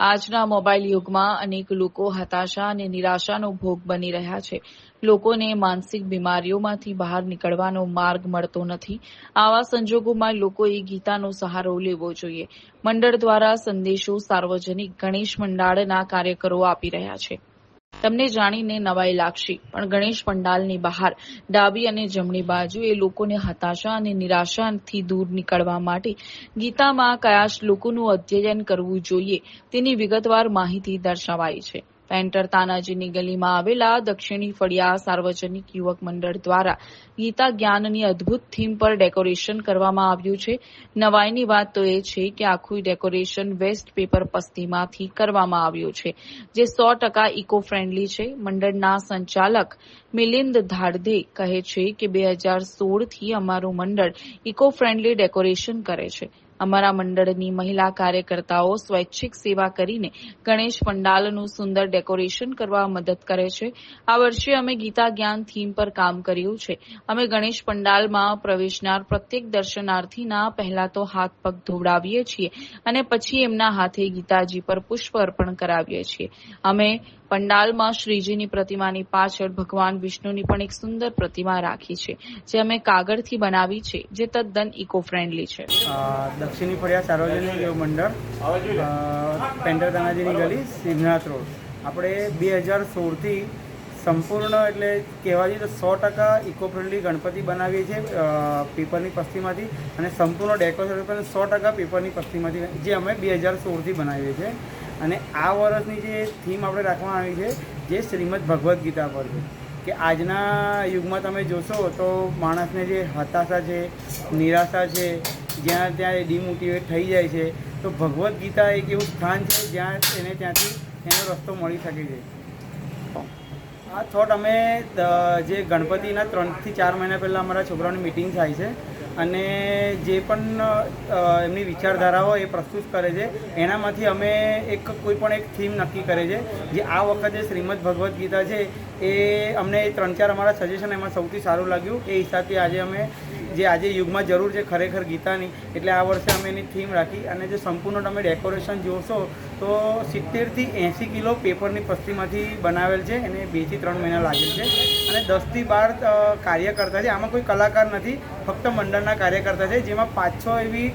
આજના મોબાઈલ યુગમાં અનેક લોકો હતાશા અને નિરાશાનો ભોગ બની રહ્યા છે. લોકોને માનસિક બીમારીઓમાંથી બહાર નીકળવાનો માર્ગ મળતો નથી. આવા સંજોગોમાં લોકોએ ગીતાનો સહારો લેવો જોઈએ. મંડળ દ્વારા સંદેશો સાર્વજનિક ગણેશ મંડાળના કાર્યકરો આપી રહ્યા છે. તમને જાણીને નવાઈ લાગશે. પણ ગણેશ પંડાલની બહાર ડાબી અને જમણી બાજુએ લોકોને હતાશા અને નિરાશાથી દૂર નીકળવા માટે ગીતામાં કયા શ્લોકોનું અધ્યયન કરવું જોઈએ તેની વિગતવાર માહિતી દર્શાવાઈ છે. પેન્ટર તાનાજીની ગલીમાં આવેલા દક્ષિણી ફળિયા સાર્વજનિક યુવક મંડળ દ્વારા ગીતા જ્ઞાનની અદ્ભુત થીમ પર ડેકોરેશન કરવામાં આવ્યું છે. નવાઈની વાત તો એ છે કે આખું ડેકોરેશન વેસ્ટ પેપર પસ્તીમાંથી કરવામાં આવ્યું છે, જે સો ટકા ઇકો ફ્રેન્ડલી છે. મંડળના સંચાલક મિલિંદ ધાડધે કહે છે કે બે હજાર સોળથી અમારું મંડળ ઇકો ફ્રેન્ડલી ડેકોરેશન કરે છે. અમારા મંડળની મહિલા કાર્યકર્તાઓ સ્વૈચ્છિક સેવા કરીને ગણેશ પંડાલનું સુંદર ડેકોરેશન કરવા મદદ કરે છે. આ વર્ષે અમે ગીતા જ્ઞાન થીમ પર કામ કર્યું છે. અમે ગણેશ પંડાલમાં પ્રવેશનાર પ્રત્યેક દર્શનાર્થીના પહેલા તો હાથ પગ ધોવડાવીએ છીએ અને પછી એમના હાથે ગીતાજી પર પુષ્પ અર્પણ કરાવીએ છીએ. અમે પંડાલમાં શ્રીજીની પ્રતિમાની પાછળ ભગવાન વિષ્ણુની પણ એક સુંદર પ્રતિમા રાખી છે, જે અમે કાગળથી બનાવી છે, જે તદ્દન ઇકો ફ્રેન્ડલી છે દક્ષિણી ફળિયા સાર્વજનિક યોગ મંડળ પેન્ટર તાનાજીની ગલી સિદ્ધનાથ રોડ. આપણે બે હજાર સોળથી સંપૂર્ણ એટલે કહેવા જઈએ તો સો ટકા ઇકો ફ્રેન્ડલી ગણપતિ બનાવીએ છીએ પેપરની પસ્તીમાંથી અને સંપૂર્ણ ડેકોરેશન પણ સો ટકા પેપરની પસ્તીમાંથી જે અમે બે હજાર સોળથી બનાવીએ છીએ. અને આ વર્ષની જે થીમ આપણે રાખવામાં આવી છે, જે શ્રીમદ ભગવદ્ ગીતા પર છે. કે આજના યુગમાં તમે જોશો તો માણસને જે હતાશા છે, નિરાશા છે જ્યાં ત્યાં ડિમોટિવેટ થઈ જાય છે, તો ભગવદ્ ગીતા એક એવું સ્થાન છે જ્યાં એને ત્યાંથી એનો રસ્તો મળી શકે છે. આ થોટ અમે જે ગણપતિના ત્રણથી ચાર મહિના પહેલાં અમારા છોકરાઓની મિટિંગ થાય છે, અને જે પણ એમની વિચારધારાઓ એ પ્રસ્તુત કરે છે, એનામાંથી અમે એક કોઈ પણ એક થીમ નક્કી કરે છે, જે આ વખતે શ્રીમદ ભગવદ્ ગીતા છે, એ અમને ત્રણ ચાર અમારા સજેશન એમાં સૌથી સારું લાગ્યું, એ હિસાબથી આજે અમે જે આજે યુગમાં જરૂર છે ખરેખર ગીતાની, એટલે આ વર્ષે અમે એની થીમ રાખી અને જે સંપૂર્ણ તમે ડેકોરેશન જોશો, તો સિત્તેરથી એંસી કિલો પેપરની પસ્તીમાંથી બનાવેલ છે, એને બેથી ત્રણ મહિના લાગેલ છે. અને દસથી બાર કાર્યકર્તા છે, આમાં કોઈ કલાકાર નથી, ફક્ત મંડળના કાર્યકર્તા છે, જેમાં પાંચ છ એવી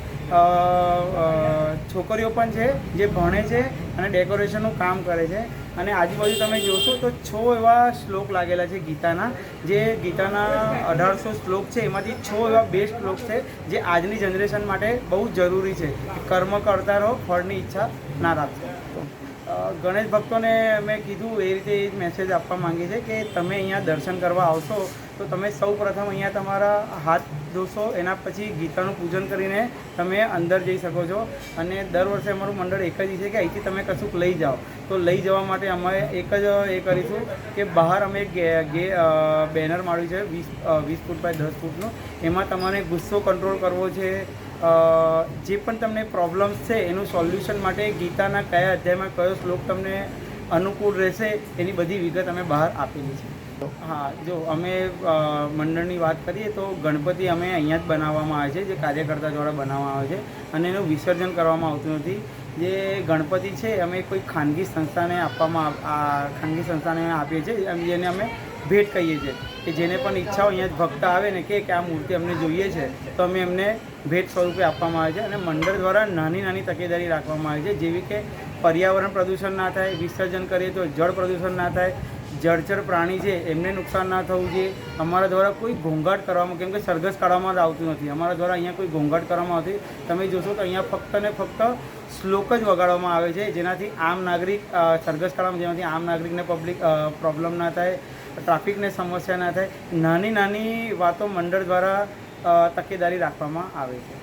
છોકરીઓ પણ છે, જે ભણે છે અને ડેકોરેશનનું કામ કરે છે. અને આજુબાજુ તમે જોશો તો છ એવા શ્લોક લાગેલા છે ગીતાના. જે ગીતાના અઢારસો શ્લોક છે એમાંથી છ એવા બેસ્ટ શ્લોક છે જે આજની જનરેશન માટે બહુ જરૂરી છે. કર્મ કરતા રહો ફળની ઈચ્છા ના રાખો. અ, ગણેશ ભક્તોને મેં કીધું એ રીતે એ મેસેજ આપવા માંગીએ છીએ કે તમે અહીંયા દર્શન કરવા આવશો, તો તમે સૌ પ્રથમ અહીંયા તમારા હાથ ધોશો, એના પછી ગીતાનું પૂજન કરીને તમે અંદર જઈ શકો છો. અને દર વર્ષે અમારું મંડળ એક જ છે કે અહીંથી તમે કશુંક લઈ જાઓ. તો લઈ જવા માટે અમે એક જ એ કરીશું કે બહાર અમે ગે બેનર માર્યું છે, વીસ વીસ ફૂટ બાય દસ ફૂટનું. એમાં તમારે ગુસ્સો કંટ્રોલ કરવો છે જે પણ તમને પ્રોબ્લેમ્સ છે, એનું સોલ્યુશન માટે ગીતાના કયા અધ્યાયમાં કયો શ્લોક તમને અનુકૂળ રહેશે, એની બધી વિગત અમે બહાર આપેલી છે. હા, જો અમે મંડળની વાત કરીએ તો ગણપતિ અમે અહીંયા જ બનાવવામાં આવે છે, જે કાર્યકર્તા દ્વારા બનાવવામાં આવે છે અને એનું વિસર્જન કરવામાં આવતું નથી. જે ગણપતિ છે, અમે કોઈ ખાનગી સંસ્થાને આપવામાં ખાનગી સંસ્થાને આપીએ છીએ, જેને અમે ભેટ કહીએ છીએ કે જેને પણ ઈચ્છા હોય અહીંયા ભક્ત આવે ને કે આ મૂર્તિ અમને જોઈએ છે, તો અમે એમને ભેટ સ્વરૂપે આપવામાં આવે છે અને મંડળ દ્વારા નાની નાની તકેદારી રાખવામાં આવે છે, જેવી કે પર્યાવરણ પ્રદૂષણ ના થાય, વિસર્જન કરીએ તો જળ પ્રદૂષણ ના થાય, જળચર પ્રાણી છે એમને નુકસાન ના થવું જોઈએ, અમારા દ્વારા કોઈ ઘોંઘાટ કરવામાં, કેમ કે સરઘસ કાઢવામાં આવતું નથી, અમારા દ્વારા અહીંયા કોઈ ઘોંઘાટ કરવામાં આવતી તમે જોશો તો અહીંયા ફક્ત ને ફક્ત શ્લોક જ વગાડવામાં આવે છે, જેનાથી આમ નાગરિક સરઘસ કાઢવામાં જેનાથી આમ નાગરિકને પબ્લિક પ્રોબ્લેમ ના થાય ટ્રાફિકને સમસ્યા ના થાય નાની નાની વાતો મંડળ દ્વારા તકેદારી રાખવામાં આવે છે.